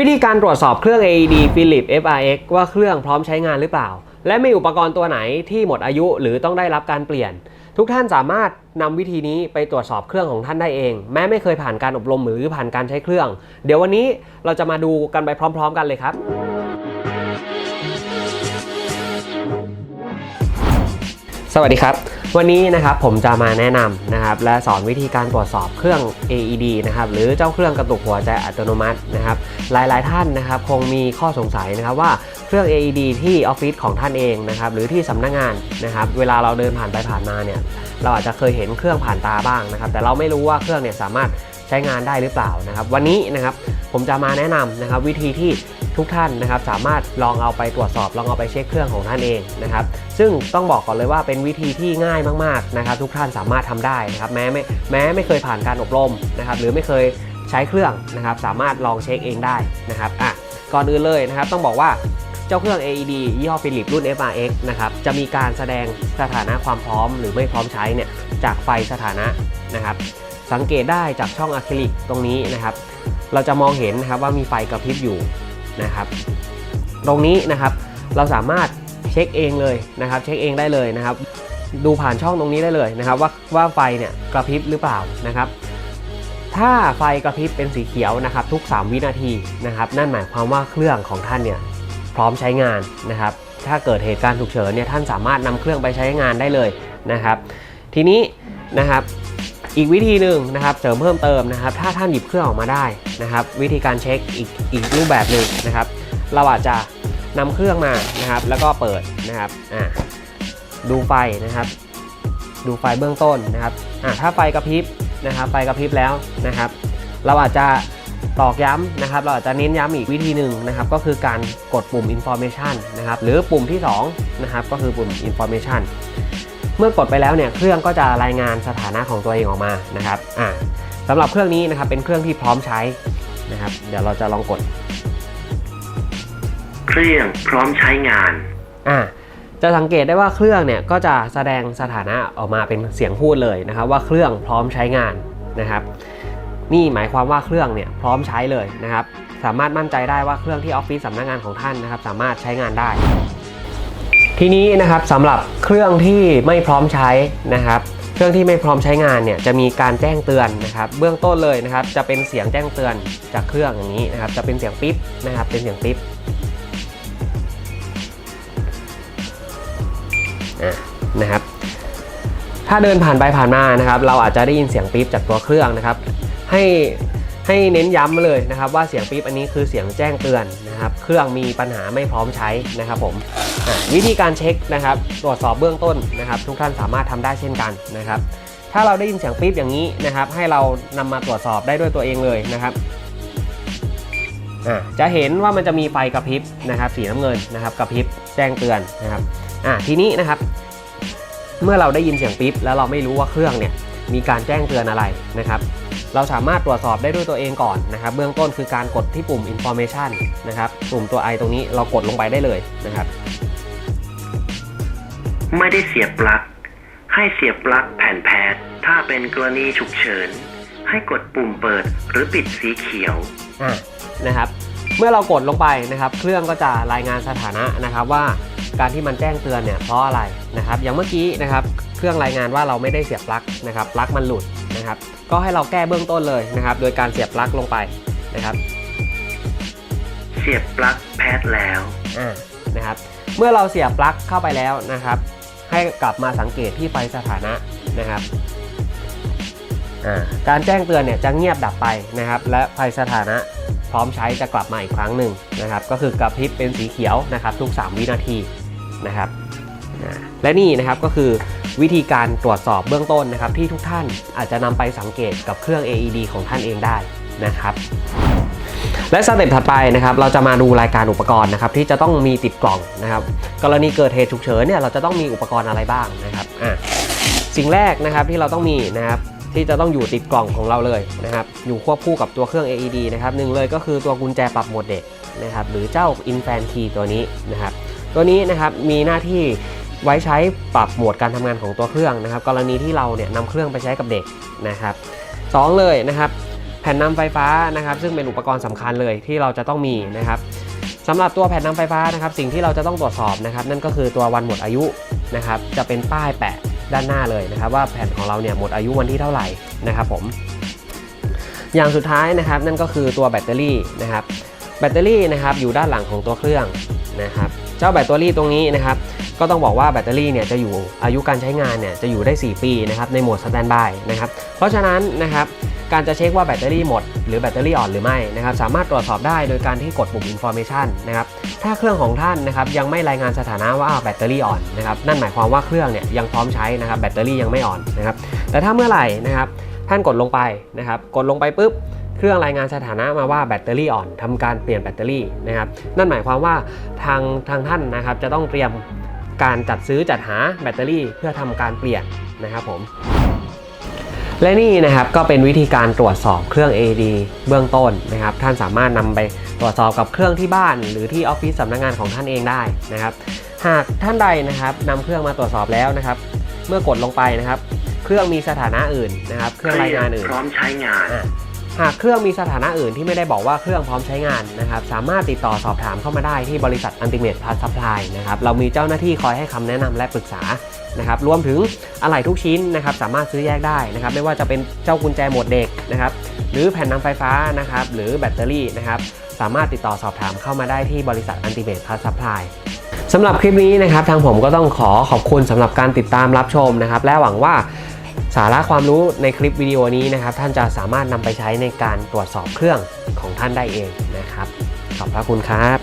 วิธีการตรวจสอบเครื่อง AED Philips FRX ว่าเครื่องพร้อมใช้งานหรือเปล่า และมีอุปกรณ์ตัวไหนที่หมดอายุหรือต้องได้รับการเปลี่ยน ทุกท่านสามารถนำวิธีนี้ไปตรวจสอบเครื่องของท่านได้เอง แม้ไม่เคยผ่านการอบรมหรือผ่านการใช้เครื่อง เดี๋ยววันนี้เราจะมาดูกันไปพร้อม ๆ กันเลยครับสวัสดีครับ วันนี้นะครับผมจะมาแนะนำนะครับและสอนวิธีการตรวจสอบเครื่อง AED นะครับหรือเจ้าเครื่องกระตุกหัวใจอัตโนมัตินะครับหลายๆท่านนะครับคงมีข้อสงสัยนะครับว่าเครื่อง AED ที่ออฟฟิศของท่านเองนะครับหรือที่สำนักงานนะครับเวลาเราเดินผ่านไปผ่านมาเนี่ยเราอาจจะเคยเห็นเครื่องผ่านตาบ้างนะครับ แต่เราไม่รู้ว่าเครื่องเนี่ยสามารถใช้งานได้หรือเปล่านะครับ วันนี้นะครับผมจะมาแนะนำนะครับวิธีที่ทุกท่านนะครับสามารถลองเอาไปตรวจสอบลองเอาไปเช็คเครื่องของท่านเองนะครับ ซึ่งต้องบอกก่อนเลยว่าเป็นวิธีที่ง่ายมากๆนะครับ ทุกท่านสามารถทำได้นะครับแม้ไม่แม้ไม่เคยผ่านการอบรมนะครับหรือไม่เคยใช้เครื่องนะครับ สามารถลองเช็คเองได้นะครับอะก่อนอื่นเลยนะครับ ต้องบอกว่า เจ้าเครื่อง AED ยี่ห้อ Philips รุ่น FRX นะครับ จะมีการแสดงสถานะความพร้อมหรือไม่พร้อมใช้เนี่ยจากไฟสถานะนะครับ สังเกตได้จากช่องอะคริลิกตรงนี้นะครับ เราจะมองเห็นนะครับว่ามีไฟกระพริบอยู่นะครับ ตรงนี้นะครับเราสามารถเช็คเองเลยนะครับ เช็คเองได้เลยนะครับ ดูผ่านช่องตรงนี้ได้เลยนะครับ ว่าว่าไฟเนี่ยกระพริบหรือเปล่านะครับถ้าไฟกระพริบเป็นสีเขียวนะครับทุก 3 วินาทีนะครับนั่นหมายความว่าเครื่องของท่านเนี่ย พร้อมใช้งานนะครับ ถ้าเกิดเหตุการณ์ฉุกเฉินเนี่ยท่านสามารถนำเครื่องไปใช้งานได้เลยนะครับ ทีนี้นะครับอีกวิธีหนึ่งนะครับเสริมเพิ่มเติมนะครับ ถ้าท่านหยิบเครื่องออกมาได้นะครับ วิธีการเช็คอีกอีกรูปแบบหนึ่งนะครับ เราอาจจะนำเครื่องมานะครับ แล้วก็เปิดนะครับอ่าดูไฟนะครับ ดูไฟเบื้องต้นนะครับอ่าถ้าไฟกระพริบนะครับ ไฟกระพริบแล้วนะครับ เราอาจจะ ตอกย้ำนะครับ เราอาจจะเน้นย้ำอีกวิธีหนึ่งนะครับ ก็คือการกดปุ่ม information นะครับ หรือปุ่มที่สองนะครับ ก็คือปุ่ม information เมื่อกดไปแล้วเนี่ย เครื่องก็จะรายงานสถานะของตัวเองออกมานะครับ อ่าสำหรับเครื่องนี้นะครับ เป็นเครื่องที่พร้อมใช้นะครับ เดี๋ยวเราจะลองกด เครื่องพร้อมใช้งาน อ่าจะสังเกตได้ว่าเครื่องเนี่ยก็จะแสดงสถานะออกมาเป็นเสียงพูดเลยนะครับ ว่าเครื่องพร้อมใช้งานนะครับ นี่หมายความว่าเครื่องเนี่ยพร้อมใช้เลยนะครับ สามารถมั่นใจได้ว่าเครื่องที่ออฟฟิศสำนักงานของท่านนะครับ สามารถใช้งานได้ ทีนี้นะครับสำหรับเครื่องที่ไม่พร้อมใช้นะครับ เครื่องที่ไม่พร้อมใช้งานเนี่ยจะมีการแจ้งเตือนนะครับ เบื้องต้นเลยนะครับ จะเป็นเสียงแจ้งเตือนจากเครื่องอย่างนี้นะครับ จะเป็นเสียงปิ๊บนะครับ เป็นเสียงปิ๊บนะครับถ้าเดินผ่านไปผ่านมานะครับ เราอาจจะได้ยินเสียงปี๊บจากตัวเครื่องนะครับ ให้ให้เน้นย้ำเลยนะครับว่าเสียงปี๊บอันนี้คือเสียงแจ้งเตือนนะครับ เครื่องมีปัญหาไม่พร้อมใช้นะครับผมวิธีการเช็คนะครับตรวจสอบเบื้องต้นนะครับ ทุกท่านสามารถทำได้เช่นกันนะครับ ถ้าเราได้ยินเสียงปี๊บอย่างนี้นะครับ ให้เรานำมาตรวจสอบได้ด้วยตัวเองเลยนะครับะจะเห็นว่ามันจะมีไฟกระพริบนะครับ สีน้ำเงินนะครับกระพริบแจ้งเตือนนะครับทีนี้นะครับ เมื่อเราได้ยินเสียงปิ๊บแล้วเราไม่รู้ว่าเครื่องเนี่ยมีการแจ้งเตือนอะไรนะครับ เราสามารถตรวจสอบได้ด้วยตัวเองก่อนนะครับ เบื้องต้นคือการกดที่ปุ่ม information นะครับ ปุ่มตัว i ตรงนี้เรากดลงไปได้เลยนะครับ ไม่ได้เสียบปลั๊กให้เสียบปลั๊กแผ่นแพทย์ถ้าเป็นกรณีฉุกเฉิน ให้กดปุ่มเปิดหรือปิดสีเขียวอะนะครับ เมื่อเรากดลงไปนะครับ เครื่องก็จะรายงานสถานะนะครับว่าการที่มันแจ้งเตือนเนี่ยเพราะอะไรนะครับ อย่างเมื่อกี้นะครับ เครื่องรายงานว่าเราไม่ได้เสียบปลั๊กนะครับปลั๊กมันหลุดนะครับ ก็ให้เราแก้เบื้องต้นเลยนะครับ โดยการเสียบปลั๊กลงไปนะครับ เสียบปลั๊กแพทย์แล้วอ่านะครับ เมื่อเราเสียบปลั๊กเข้าไปแล้วนะครับ ให้กลับมาสังเกตที่ไฟสถานะนะครับอ่าการแจ้งเตือนเนี่ยจะเงียบดับไปนะครับ และไฟสถานะ พร้อมใช้จะกลับมาอีกครั้งหนึ่งนะครับ ก็คือกระพริบเป็นสีเขียวนะครับ ทุก 3 วินาทีนะครับและนี่นะครับก็คือวิธีการตรวจสอบเบื้องต้นนะครับ ที่ทุกท่านอาจจะนำไปสังเกตกับเครื่อง AED ของท่านเองได้นะครับ และสเต็ปถัดไปนะครับ เราจะมาดูรายการอุปกรณ์นะครับ ที่จะต้องมีติดกล่องนะครับ กรณีเกิดเหตุฉุกเฉินเนี่ยเราจะต้องมีอุปกรณ์อะไรบ้างนะครับอะสิ่งแรกนะครับที่เราต้องมีนะครับ ที่จะต้องอยู่ติดกล่องของเราเลยนะครับ อยู่ควบคู่กับตัวเครื่อง AED นะครับหนึ่งเลยก็คือตัวกุญแจปรับโหมดเด็กนะครับหรือเจ้า Infant Key ตัวนี้นะครับ ตัวนี้นะครับมีหน้าที่ไว้ใช้ปรับโหมดการทำงานของตัวเครื่องนะครับ กรณีที่เราเนี่ยนำเครื่องไปใช้กับเด็กนะครับสองเลยนะครับ แผ่นนำไฟฟ้านะครับ ซึ่งเป็นอุปกรณ์สำคัญเลยที่เราจะต้องมีนะครับสำหรับตัวแผ่นนำไฟฟ้านะครับ สิ่งที่เราจะต้องตรวจสอบนะครับ นั่นก็คือตัววันหมดอายุนะครับ จะเป็นป้ายแปะ ด้านหน้าเลยนะครับ ว่าแผ่นของเราเนี่ยหมดอายุวันที่เท่าไหร่นะครับผมอย่างสุดท้ายนะครับนั่นก็คือตัวแบตเตอรี่นะครับแบตเตอรี่นะครับอยู่ด้านหลังของตัวเครื่องนะครับ เจ้าแบตเตอรี่ตรงนี้นะครับ ก็ต้องบอกว่าแบตเตอรี่เนี่ยจะอยู่อายุการใช้งานเนี่ยจะอยู่ได้ 4 ปีนะครับในโหมดสแตนบายนะครับเพราะฉะนั้นนะครับการจะเช็คว่าแบตเตอรี่หมดหรือแบตเตอรี่อ่อนหรือไม่นะครับสามารถตรวจสอบได้โดยการที่กดปุ่ม information นะครับถ้าเครื่องของท่านนะครับยังไม่รายงานสถานะว่าแบตเตอรี่อ่อนนะครับนั่นหมายความว่าเครื่องเนี่ยยังพร้อมใช้นะครับแบตเตอรี่ยังไม่อ่อนนะครับแต่ถ้าเมื่อไหร่นะครับท่านกดลงไปนะครับกดลงไปปุ๊บเครื่องรายงานสถานะมาว่าแบตเตอรี่อ่อนทำการเปลี่ยนแบตเตอรี่นะครับนั่นหมายความว่าทางทางท่านนะครับจะต้องเตรียม การจัดซื้อจัดหาแบตเตอรี่เพื่อทำการเปลี่ยนนะครับผม และนี่นะครับก็เป็นวิธีการตรวจสอบเครื่อง AD เบื้องต้นนะครับ ท่านสามารถนำไปตรวจสอบกับเครื่องที่บ้าน หรือที่ออฟฟิศสำนักงานของท่านเองได้นะครับ หากท่านใดนะครับนำเครื่องมาตรวจสอบแล้วนะครับ เมื่อกดลงไปนะครับ เครื่องมีสถานะอื่นนะครับ เครื่องรายงานอื่นพร้อมใช้งานอะ หากเครื่องมีสถานะอื่นที่ไม่ได้บอกว่าเครื่องพร้อมใช้งานนะครับสามารถติดต่อสอบถามเข้ามาได้ที่บริษัท Ultimate Plus Supply นะครับเรามีเจ้าหน้าที่คอยให้คำแนะนำและปรึกษานะครับรวมถึงอะไหล่ทุกชิ้นนะครับสามารถซื้อแยกได้นะครับไม่ว่าจะเป็นเจ้ากุญแจโหมดเด็กนะครับหรือแผ่นนำไฟฟ้านะครับหรือแบตเตอรี่นะครับสามารถติดต่อสอบถามเข้ามาได้ที่บริษัท Ultimate Plus Supply สำหรับคลิปนี้นะครับทางผมก็ต้องขอขอบคุณสำหรับการติดตามรับชมนะครับและหวังว่า สาระความรู้ในคลิปวิดีโอนี้นะครับ ท่านจะสามารถนำไปใช้ในการตรวจสอบเครื่องของท่านได้เองนะครับ ขอบพระคุณครับ